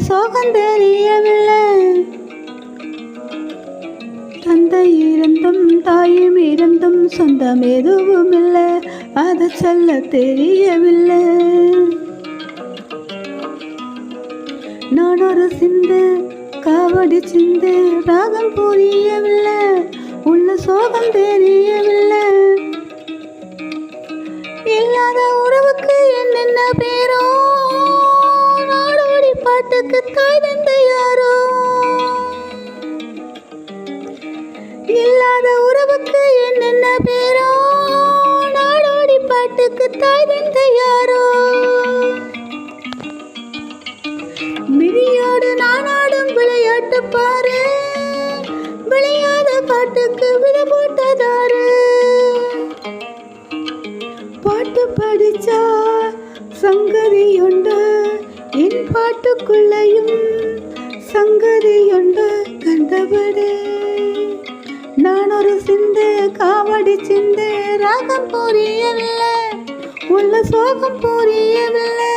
சோகம் தெரியவில்லை. தந்தை இருந்தும் தாயும் இருந்தும் சொந்தம் எதுவும் இல்லை அதை சொல்ல தெரியவில்லை. நான் ஒரு சிந்து காவடி சிந்து ராகம் புரியவில்லை. உள்ள சோகம் தெரியவில்லை. இல்லாத உறவுக்கு என்னென்ன பேரோ? பாட்டுக்கு தாய் தந்தை யாரோ? இல்லாத உறவுக்கு என்னென்ன பேரோ? நாடோடி பாட்டுக்கு தாய் தந்தை யாரோ? மிதியோடு நானாடும் விளையாட்டு பாரு. விளையாத பாட்டுக்கு வித போட்டதாரு. பாட்டு படிச்சா சங்கதியுண்டு பாட்டுக்குள்ளையும் சங்கதியுண்டு கண்டபடி நான் ஒரு சிந்து காவடி சிந்து ராகம் புரியவில்லை. உள்ள சோகம் புரியவில்லை.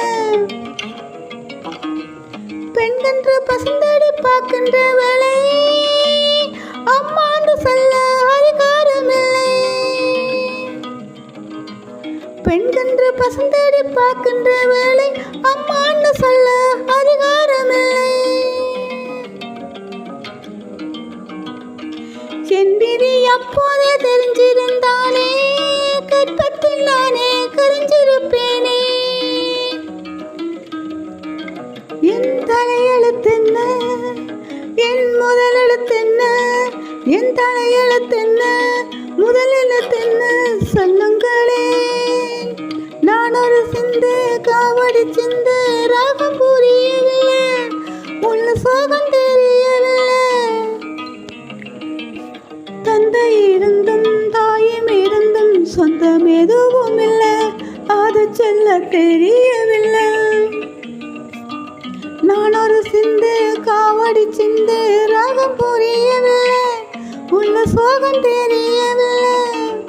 பெண்கன்று பசுந்தடி பார்க்கின்ற வேலை அம்மாண்டு சொல்ல அதிகாரமில்லை. பெண்கன்று பசுந்தடி பார்க்கின்ற வேலை அம்மாண்டு சொல்ல என் அப்போதே தெரிஞ்சிருந்தானே? கற்பத்தில் நானே கரிஞ்சிருப்பேனே. என் தலையெழுத்தென்ன? என் முதல் எழுத்தென்ன என் தலையெழுத்தென்ன? முதல் எழுத்தென்ன சொல்லுங்களே. நான் ஒரு சிந்து காவடி சிந்து ராகம் புரியவில்லை. உள்ள சோகம் தெரியவில்லை. நான் ஒரு சிந்து காவடி சிந்து ராகம் புரியவில்லை. உள்ள சோகம் தெரியவில்லை.